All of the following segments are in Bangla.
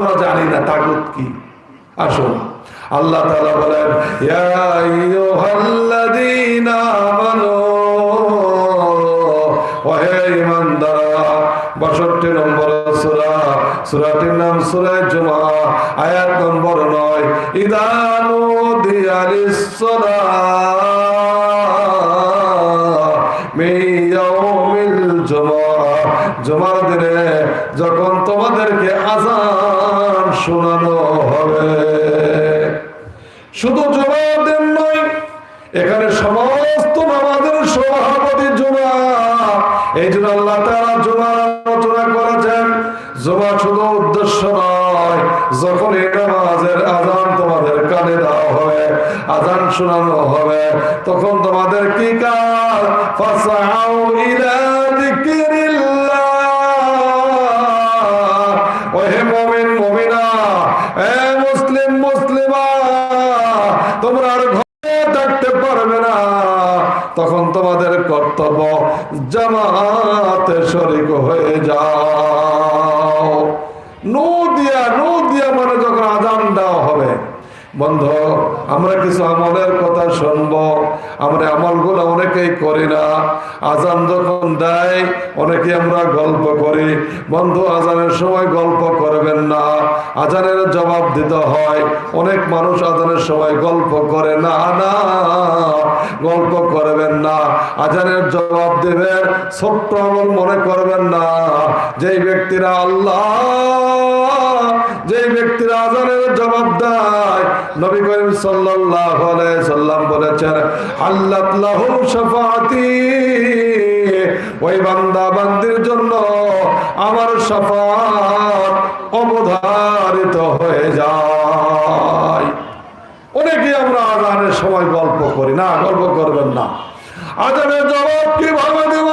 আমরা জানি না, তাগুত কি? আসুন। আল্লাহ তাআলা বলেন আইয়ুহাল্লাযীনা আমানু, ওহে ঈমানদাররা 62 নম্বর সূরা, সূরাটির নাম সূরা জুমা, আয়াত নম্বর নয় ইদানু দিয়ালিস শোনানো হবে। শুধু দিন নয়, এখানে সমস্ত নামাজের সভাপতি জুমা। এই জন্য আল্লাহ তারা করেছেন। শুধু উদ্দেশ্য নয়, যখন এই নামাজের আজান তোমাদের কানে দেওয়া হবে আজান শোনানো হবে, তখন তোমাদের কি কাজ? ফাসাউ ইলা যিকরিল্লাহ ওহে মুমিন মুমিনা এ মুসলিম মুসলিমা তোমরা আর ঘরে থাকতে পারবে না তখন তোমাদের কর্তব্য জামাতে শরিক হয়ে যাও নু দিয়া নু দিয়া মানে যখন আজান দেওয়া হবে বন্ধ, আমরা কিছু আমলের কথা শুনব। আমরা আমলগুলো অনেকেই করি না। আজান যখন দেয় অনেকে আমরা গল্প করি। বন্ধু, আজানের সময় গল্প করবেন না। আজানের জবাব দিতে হয়। অনেক মানুষ আজানের সময় গল্প করে না না, গল্প করবেন না। আজানের জবাব দেবেন ছোট্ট আমল মনে করবেন না। যেই ব্যক্তিরা আল্লাহ, যেই ব্যক্তিরা আজানের জবাব দেয় নবী করিম সাল্লাল্লাহু আলাইহি সাল্লাম বলেছেন, আল্লাহ শাফাআতি। ওই বান্দা বান্দির জন্য আমার শাফাত অবধারিত হয়ে যায়। অনেকে আমরা আজানের সময় গল্প করি, না, গল্প করবেন না। আজানের জবাব কীভাবে দেব?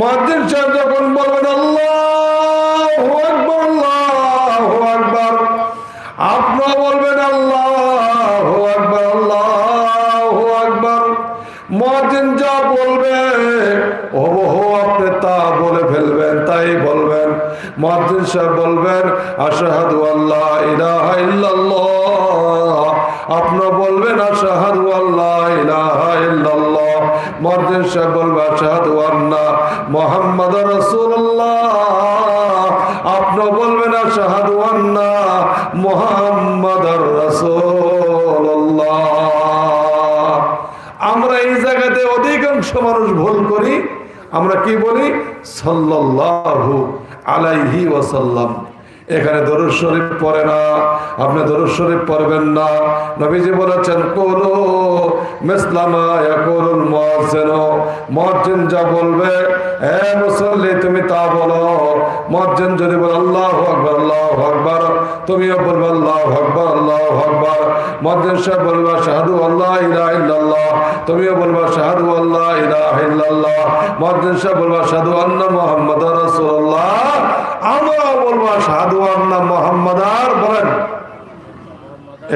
মসজিদ সাহেব যখন বলবেন আল্লাহ আকবর আল্লাহ আকবর। আপনারা বলবেন, আল্লাহ আকবর আল্লাহ আকবর। মসজিদ যা বলবে আপনি তা বলে ফেলবেন, তাই বলবেন। মসজিদ সাহেব বলবেন, আশাহাদু আল্লাহ ইলাহা ইল্লাল্লাহ। আপনারা বলবেন, আশাহাদু আল্লাহ ইলাহা ইল্লাল্লাহ। মসজিদ সাহেব আশাহাদু আন্না রাসূলুল্লাহ। আপনারা বলবেন রাসূলুল্লাহ। আমরা এই জায়গাতে অধিকাংশ মানুষ ভুল করি। আমরা কি বলি? সাল্লাল্লাহু আলাইহি ওয়াসাল্লাম। এখানে দরুদ শরীফ পড়ে না। আপনি দরুদ শরীফ পড়বেন না। নবীজি বলেছেন, কোলো মিসলামা ইয়াকুলুল মুয়াজ্জিন মুয়াজ্জিন যা বলবে, হে মুসল্লি, তুমি তা বলো। মুয়াজ্জিন যদি বলে, আল্লাহু আকবার, আল্লাহু তুমিও বলবে, আল্লাহু আকবার আল্লাহু আকবার। মুয়াজ্জিন সাহেব বলবে, শাহাদু আল্লাহ ইলাহা ইল্লাল্লাহ। তুমিও বলবে, শাহাদু আল্লাহ ইলাহা ইল্লাল্লাহ। মুয়াজ্জিন সাহেব বলবে, শাহাদু আন্না মুহাম্মাদার রাসূলুল্লাহ। আমরা বলব, শাহাদু আন্না মুহাম্মাদার বলেন।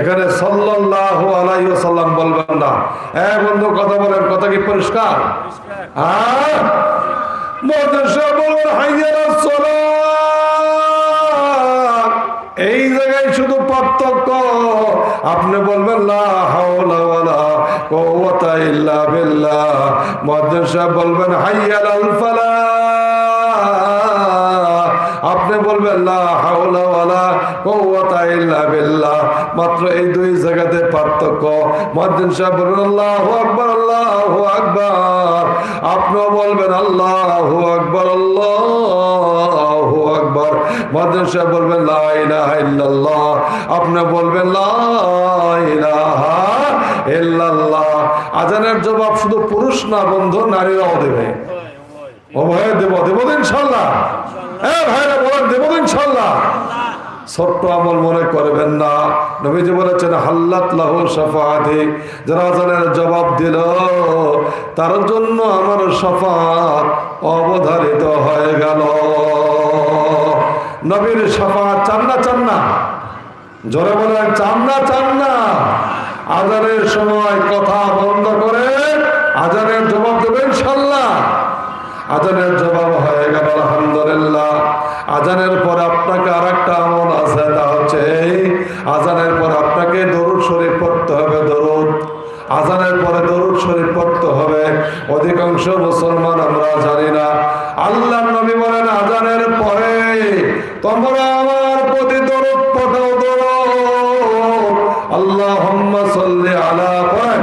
এখানে সাল্লাল্লাহু আলাইহি ওয়াসাল্লাম বলবেন না। হ্যাঁ বন্ধু, কথা বলেন, কথা কি পরিষ্কার? হ্যাঁ? সাহেব বলবেন হাইয়ালাস সালাত এই জায়গায় শুধু পার্থক্য। আপনি বলবেন ইল্লা বিল্লাহ। মুয়াজ্জিন বলবেন হাইয়াল আপনি বলবেন লা হাওলা ওয়ালা কুওয়াতা ইল্লা বিল্লাহ। মাত্র এই দুই জায়গাতে পার্থক্য। মুয়াজ্জিন সাহেব বলবেন আল্লাহু আকবার আল্লাহু আকবার। আপনিও বলবেন আল্লাহু আকবার আল্লাহু আকবার। মুয়াজ্জিন সাহেব বলবেন লা ইলাহা ইল্লাল্লাহ। আপনি বলবেন লা ইলাহা ইল্লাল্লাহ। আজানের জবাব শুধু পুরুষ না বন্ধু নারীরাও দেবে। ভাই দেব দেব ইনশাল্লাহ হ্যাঁ দেব ছোট্ট মনে করবেন না। হাল্লাত জবাব দিল, তার জন্য আমার সাফাত অবধারিত হয়ে গেল। নবীর সাফাত চান না চান না? জোরে বলেন, চান না চান না? আজানের সময় কথা বন্ধ করে আজানের জবাব দেবেন ইনশাল্লাহ। আজানের জবাব হয়ে গেল, আলহামদুলিল্লাহ। আজানের পর আপনাকে আর একটা আমল আছে, তা হচ্ছে আজানের পর আপনাকে দরুদ শরীফ পড়তে হবে, দরুদ। আজানের পরে দরুদ শরীফ পড়তে হবে, অধিকাংশ মুসলমান আমরা জানি না। আল্লাহ নবী বলেন, আজানের পরে তোমরা আমার প্রতি দরুদ পঠাও দরুদ। আল্লাহুম্মা সাল্লি আলা পড়েন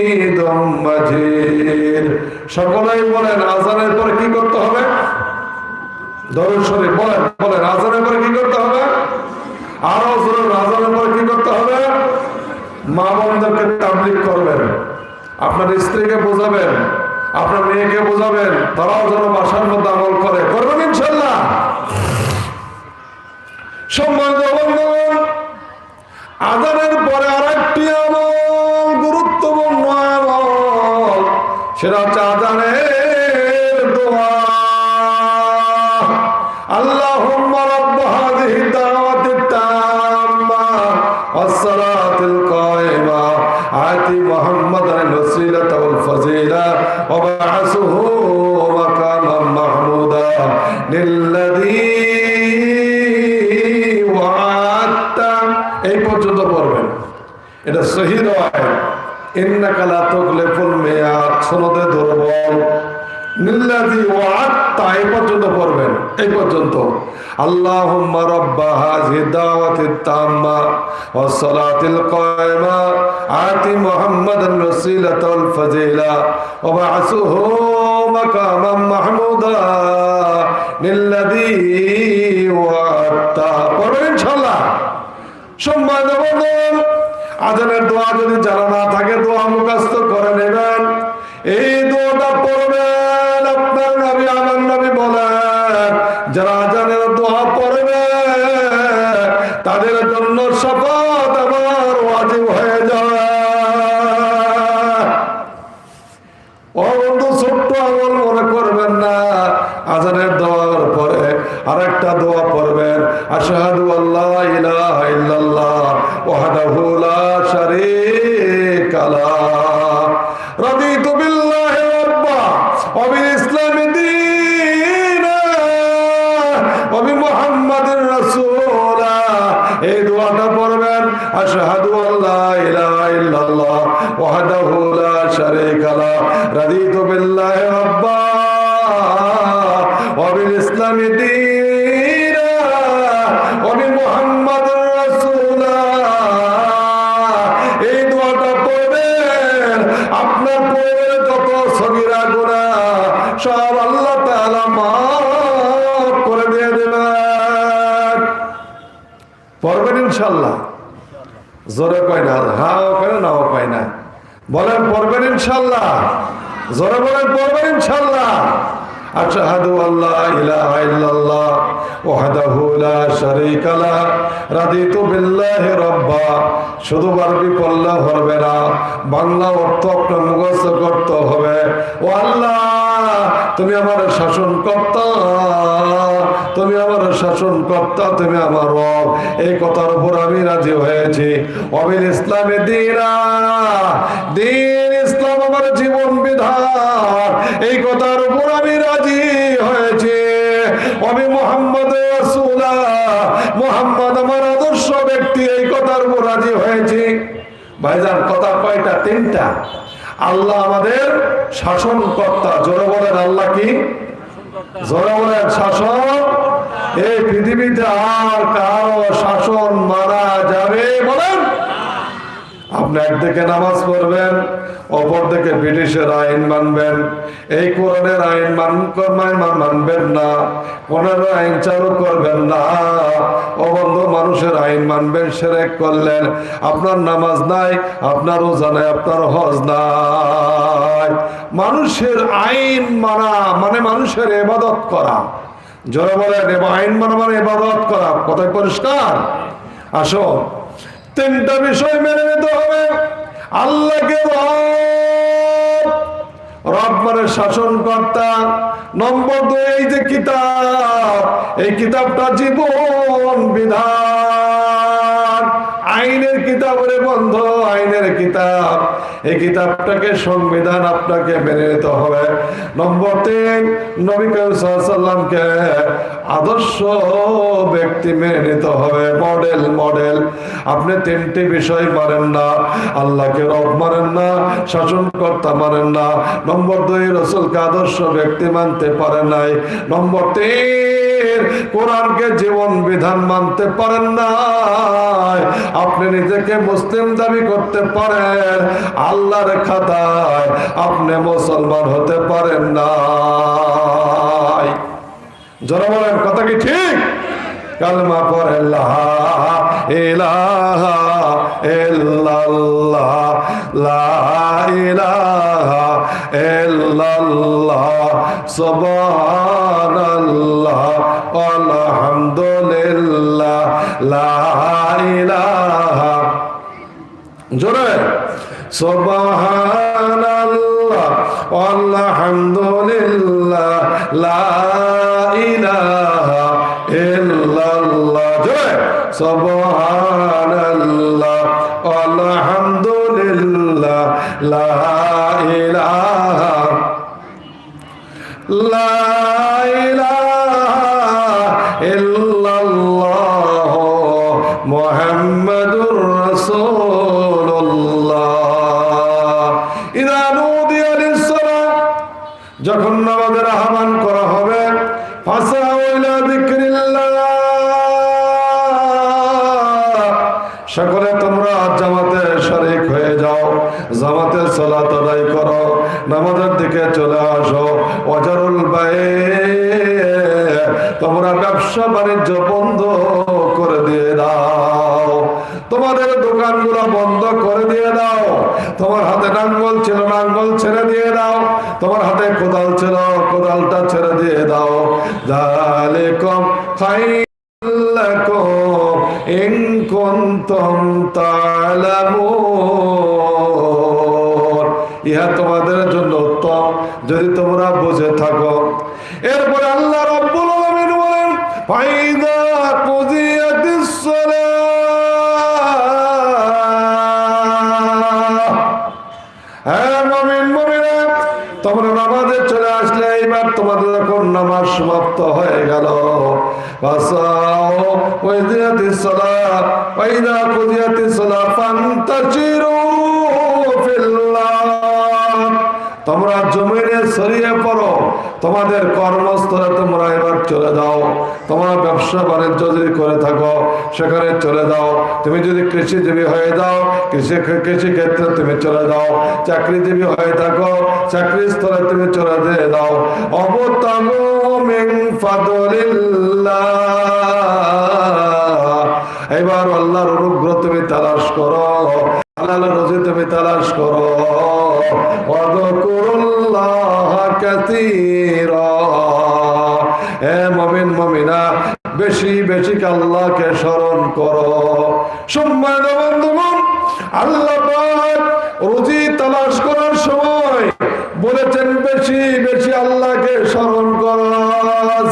সকলেই বলেন, আজানের পরে কি করতে হবে? বলেন বলেন, আজানের পরে কি করতে হবে? আরও আজানের পরে কি করতে হবে? মা তাবলিগ করবেন। আপনার স্ত্রীকে বোঝাবেন, আপনার মেয়েকে বোঝাবেন, তারাও যেন বাসার মধ্যে আমল করে। করবেন ইনশাল্লাহ সম্মান বন্ধুগণ পরে আরেকটি আমল, গুরুত্বপূর্ণ সেটা হচ্ছে আজানের দোয়া اللهم رب هذه الدعوة التامة والصلاة القائمة آت محمدا الوسيلة والفضيلة وبعثه مقاما محمودا للذي وعدته এই পর্যন্ত পড়বেন এটা সহি নয় ইন্নাকা লা তুখলিফুল মিয়াদ সনদে দুর্বল। নিল্লাযী ওয়া'আদতা, এই পর্যন্ত পড়বেন, এই পর্যন্ত। আল্লাহুম্মা রাব্বা হাযিহি দাওয়াতিত তাম্মা ওয়াস সালাতিল কায়মা, আতি মুহাম্মাদান ওয়াসিলাতা ফাজিলা, ওয়া বা'সুহু মাকামান মাহমুদা। শারীকা পড়বেন ইনশাল্লাহ। জোরে কয় না, হাও কয় না নাও কয় না। বলেন, পড়বেন ইনশাল্লাহ। জোরে বলেন, পড়বেন ইনশাল্লাহ। আশহাদু আল্লা ইলাহা ইল্লাল্লাহ, ওয়াহদাহু লা শারীকা লা, রাদিতু বিল্লাহি রাব্বা। শুধু আরবি পড়লে হবে না, বাংলা অর্থ আপনার মুখস্থ করতে হবে। ও আল্লাহ, তুমি আমার শাসন কর্তা তুমি আমার শাসন কর্তা, তুমি আমার রব। এই কথার উপর আমি রাজি হয়েছি। অবিল ইসলামে দিনা দিন ইসলাম আমার জীবন বিধান। এই কথার উপর আমি রাজি হয়েছি। অবি মোহাম্মদ মোহাম্মদ আমার আদর্শ ব্যক্তি, এই কথার উপর রাজি হয়েছি। ভাইজান, কথা কয়টা? তিনটা। আল্লাহ আমাদের শাসন কর্তা। জোরে বলেন, আল্লাহ কি? জোরে বলেন, শাসন এই পৃথিবীতে আর কারও শাসন মানা যাবে বলেন? আপনি একদিকে নামাজ পড়বেন, অপর দিকে ব্রিটিশের আইন মানবেন। এই কোরআনের আইন মান মান- মান- মানবেন না, কোরআনের আইন চালু করবেন না। অবন্ধ মানুষের আইন মানবেন, সেরেক করলেন। আপনার নামাজ নাই, আপনার রোজা নাই, আপনার হজ নাই। মানুষের আইন মানা মানে মানুষের এবাদত করা। জোরে বলেন আইন মানে এবাদত করা। কথায় পরিষ্কার? আসো। তিনটা বিষয় মেনে নিতে হবে। আল্লাহকে রব মানে শাসন কর্তা নম্বর দুই, এই যে কিতাব, এই কিতাবটা জীবন বিধান। আইনের কিতাব রে বন্ধ, আইনের কিতাব। এই কিতাবটাকে সংবিধান আপনাকে মেনে নিতে হবে। নম্বর তিন, নবী সাল্লামকে আদর্শ ব্যক্তি মেনে নিতে হবে মডেল মডেল আপনি তিনটি বিষয় মানেন না, আল্লাহকে রব মানেন না, শাসনকর্তা মানেন না। নম্বর দুই, রসুলকে আদর্শ ব্যক্তি মানতে পারেন নাই। নম্বর তিন, কোরআনকে জীবন বিধান মানতে পারেন না আপনি নিজেকে মুসলিম দাবি করতে পারেন, আল্লাহর খাতায় আপনি মুসলমান হতে পারেন না যারা বলেন কথা কি ঠিক? কালমা পরে লা ইলাহা। জোরে সুবহানাল্লাহ। ইলাহা ব্যবসা বাণিজ্য বন্ধ করে দিয়ে দাও। তোমাদের দোকানগুলো বন্ধ করে দিয়ে দাও। তোমার হাতে নাঙ্গল ছিল, নাঙ্গল ছেড়ে দিয়ে দাও। তোমার হাতে কোদাল ছিল, কোদালটা ছেড়ে দিয়ে দাও। জালে কম খাই ইহা তোমাদের জন্য উত্তম। যদি তোমরা বুঝে থাকো। এরপরে হ্যাঁ তোমরা নামাজে চলে আসলে এইবার তোমাদের নামাজ সমাপ্ত হয়ে গেল সালাত ফান্তাজিরু ফিল্লাহ। তোমরা জমিনে ছড়িয়ে পড়ো, তোমাদের কর্মস্থলে তোমরা এবার চলে যাও। তোমরা ব্যবসা বাণিজ্য যদি করে থাকো, সেখানে চলে যাও। তুমি যদি কৃষিজীবী হয়ে যাও, কৃষি কৃষি ক্ষেত্রে তুমি চলে যাও। চাকরিজীবী হয়ে থাকো চাকরি স্থলে তুমি চলে দিয়ে দাও অবতাম এবার আল্লাহর অনুগ্রহ তুমি তালাশ করো। হালাল রুজি তুমি তালাশ করো। কাসীরা। হে আল্লাহকে স্মরণ করো। সম্মানিত বন্ধুগণ, আল্লাহ রুজি তালাশ করার সময় বলেছেন, বেশি বেশি আল্লাহকে স্মরণ করো।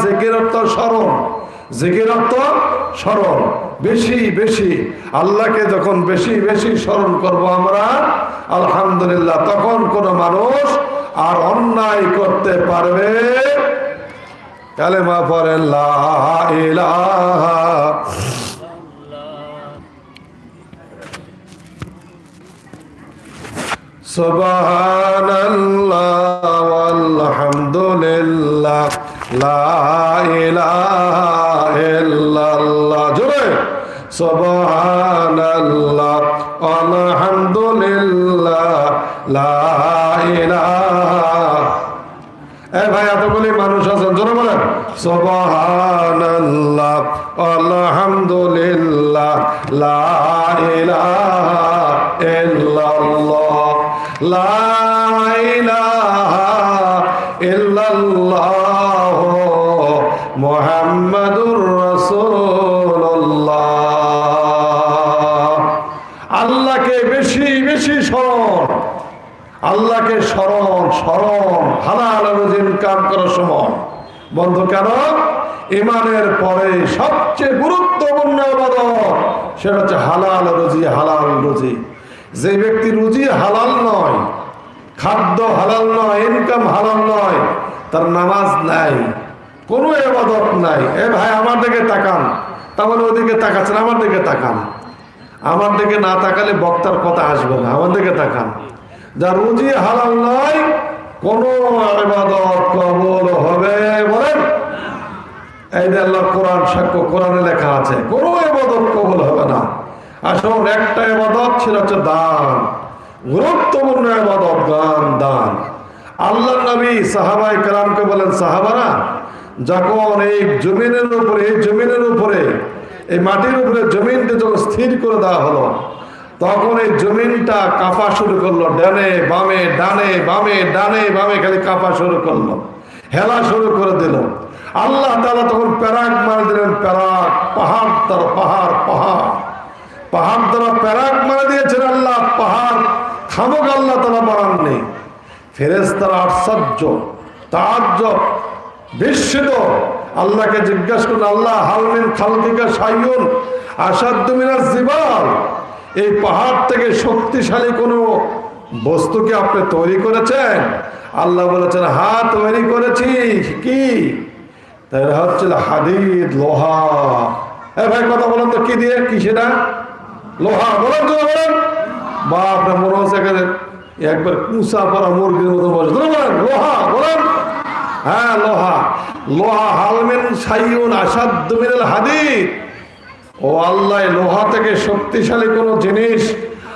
জিকির স্মরণ। জিকির স্মরণ। বেশি বেশি। আল্লাহকে যখন বেশি বেশি স্মরণ করব আমরা, আলহামদুলিল্লাহ, তখন কোন মানুষ আর অন্যায় করতে পারবে কালেমা জোরে। সুবহানাল্লাহ আলহামদুলিল্লাহ লা ইলাহা এ ভাই এতগুলি মানুষ আছেন জোরে বলেন সুবহানাল্লাহ, আলহামদুলিল্লাহ, লা ইলাহা ইল্লাল্লাহ, লা ইলাহা ইল্লাল্লাহ, মুহাম্মাদুর রাসূলুল্লাহ। আল্লাহকে বেশি বেশি স্মরণ, আল্লাহকে স্মরণ স্মরণ, হালাল রোজ ইনকাম করার সময়। বন্ধু কেন? ইমানের পরে সবচেয়ে গুরুত্বপূর্ণ ইবাদত সেটা হচ্ছে হালাল রুজি হালাল রুজি। যে ব্যক্তি রুজি হালাল নয়, খাদ্য হালাল নয় ইনকাম হালাল নয়, তার নামাজ নাই, কোনো এবাদত নাই। এ ভাই, আমার দিকে তাকান। তাহলে ওদিকে তাকাচ্ছেন, আমার দিকে তাকান। আমার দিকে না তাকালে বক্তার কথা আসবে না, আমার দিকে তাকান। যা রুজি হালাল নয়, কোন ইবাদত কবুল যে আল্লাহ কোরআন সাক্ষ্য, কোরআনে লেখা আছে। কোন ইবাদত কবুল হবে না। আসল একটা ইবাদত ছিল হচ্ছে দান। গুরুত্বপূর্ণ ইবাদত গান, দান। আল্লাহ নবী সাহাবাই কালামকে বলেন, সাহাবারা, যখন এই জমিনের উপরে, এই জমিনের উপরে, এই মাটির উপরে জমিনকে যখন স্থির করে দেওয়া হলো, তখন এই জমিনটা কাঁপা শুরু করল। ডানে, বামে ডানে বামে ডানে, বামে খালি কাঁপা শুরু করল। হেলা শুরু করে দিল। আল্লাহ তালা তখন প্যারাক মারা দিলেন, প্যারাক, পাহাড় তার পাহাড় পাহাড়। পাহাড় তারা প্যারাক মারা দিয়েছেন আল্লাহ, পাহাড় খামক আল্লাহ তালা বাড়াননি ফেরেস তারা আশ্চর্য তার্য বিস্মিত। আল্লাহকে জিজ্ঞাসা করুন আল্লাহ হালমিন খালকিকা সাইয়ুন আসাদ্দমিনার জিবাল। এই পাহাড় থেকে শক্তিশালী কোনো বস্তুকে আপনি তৈরি করেছেন? আল্লাহ বলেছেন হ্যাঁ তৈরি করেছি। কি? তাই হচ্ছিল হাদিদ, লোহা। এ ভাই, কথা বলেন তো, কি দিয়ে? কি সেটা? লোহা। বলেন তো, বলেন। বাপ রে মনে হচ্ছে এখানে। একবার কুসা পরা মুরগির মতো বসে বলেন, লোহা, বলেন। হ্যাঁ লোহা। লোহা হালমিন সাইউন আসাদ মিনাল হাদিদ। ও আল্লাহ লোহা থেকে শক্তিশালী কোনো জিনিস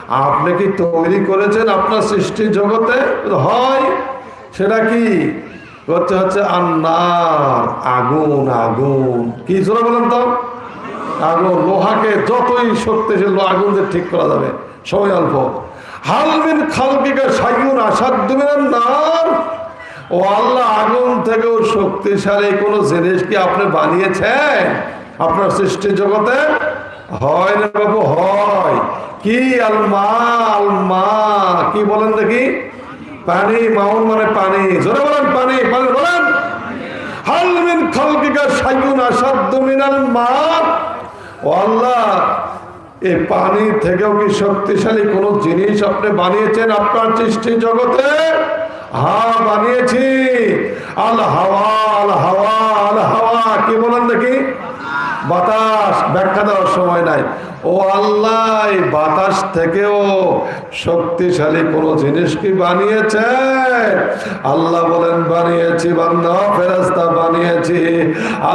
আপনি কি তৈরি করেছেন আপনার সৃষ্টি জগতে? হয়। সেটা কি? করতে হচ্ছে আন্নার, আগুন আগুন। কি জোরে বলেন তো? আগুন, লোহাকে যতই শক্তিশালী আগুন দিয়ে ঠিক করা যাবে সময় অল্প। হালমিন খালকিকে সাইগুন আসাদ নার। ও আল্লাহ, আগুন থেকেও শক্তিশালী কোনো জিনিস কি আপনি বানিয়েছেন? আপনার সৃষ্টি জগতে? হয় না বাবু, হয়। কি আলমা আলমা কি বলেন দেখি? পানি মাউন মানে পানি। জোরে বলেন, পানি পানি, বলেন। হালমিন খালকিকা সাইগুন আসাদ মিনাল মা ও আল্লাহ এই পানি থেকেও কি শক্তিশালী কোনো জিনিস আপনি বানিয়েছেন আপনার সৃষ্টি জগতে? হ্যাঁ বানিয়েছি। আল হাওয়া আল হাওয়া আল হাওয়া। কি বলেন দেখি? বাতাস ব্যাখ্যা দেওয়ার সময় নাই। ও আল্লাহ বাতাস থেকেও শক্তিশালী কোনো জিনিস কি বানিয়েছে? আল্লাহ বলেন, বানিয়েছি বান্দা ফেরাস্তা বানিয়েছি।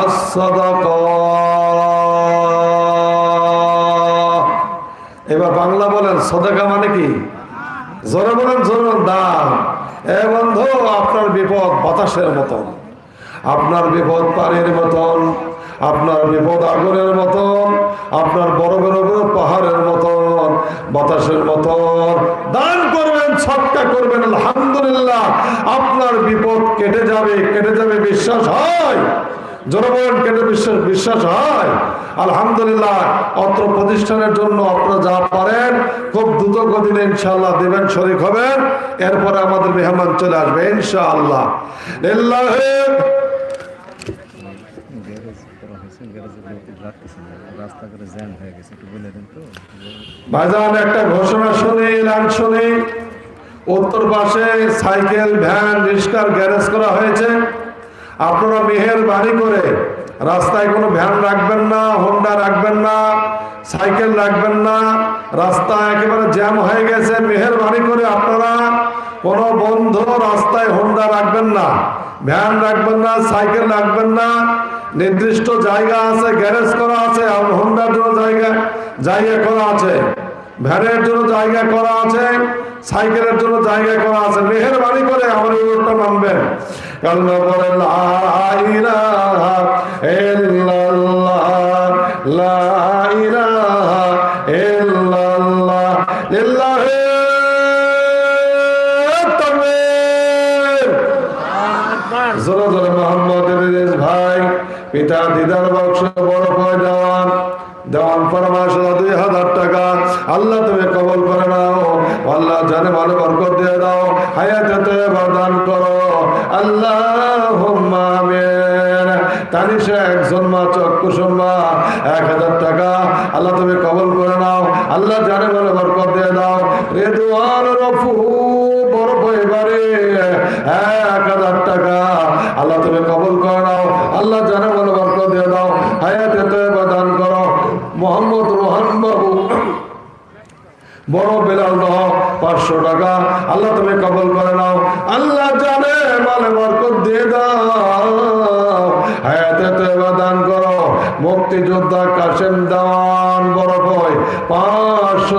আসাদ এবার বাংলা বলেন, সদাকা মানে কি? জোরে বলেন, জোরে দাম এ বন্ধু, আপনার বিপদ বাতাসের মতন, আপনার বিপদ পানির মতন। আপনার বিপদ আগুনের মতন, আপনার বড় বড় বড় পাহাড়ের মতন, বাতাসের মতন। দান করবেন সৎকা করবেন, আলহামদুলিল্লাহ। আপনার বিপদ কেটে যাবে কেটে যাবে, বিশ্বাস হয়। জনগণ, কেটে বিশ্বাস বিশ্বাস হয়। আলহামদুলিল্লাহ, অত্র প্রতিষ্ঠানের জন্য আপনারা যা পারেন, খুব দ্রুত গতিতে ইনশাআল্লাহ দেবেন, শরিক হবেন। এরপরে আমাদের মেহমান চলে আসবে, ইনশাআল্লাহ লিল্লাহি গ্যারেজ করা হয়েছে গ্যারেজের লোক লাগতেছে একটু ঘোষণা শুনি এলান শুনি। উত্তর পাশে সাইকেল, ভ্যান, রিক্সার গ্যারেজ করা হয়েছে। আপনারা মেহেরবানি করে রাস্তায় কোনো ভ্যান রাখবেন না হোন্ডা রাখবেন না, সাইকেল রাখবেন না, রাস্তা একেবারে জ্যাম হয়ে গেছে। মেহেরবানি করে আপনারা কোনো বন্ধ রাস্তায় হোন্ডা রাখবেন না। ভ্যান রাখবেন না, সাইকেল রাখবেন না, নির্দিষ্ট জায়গা আছে, গ্যারেজ করা আছে হোন্ডার জন্য জায়গা জায়গা করা আছে, ভ্যানের জন্য জায়গা করা আছে, সাইকেলের জন্য জায়গা করা আছে, মেহরবানি করে আমার রোডটা মানবেন। কারণ বলে আল্লাহ তুমি কবল করে নাও। আল্লাহ জানে ভালো বরকত দিয়ে দাও। হায়াতে তৈবা দান করো আল্লাহ এক হাজার টাকা। আল্লাহ তুমি কবল করে নাও। আল্লাহ জানে ভালো বরকত দিয়ে দাও। রেদুয়ার রফু, বড় পরিবারে এক হাজার টাকা। আল্লাহ তুমি কবল করে নাও। আল্লাহ জানে ভালো বরকত দিয়ে দাও। হায়াতে দান বড় বেলাল দাও পাঁচশো টাকা। আল্লাহ তুমি কবল করে নাও। আল্লাহ জানে মালে বরকত দিয়ে দাও। হায়াতে তো দান করো। মুক্তিযোদ্ধা কাশেম দান বড় ভয় পাঁচশো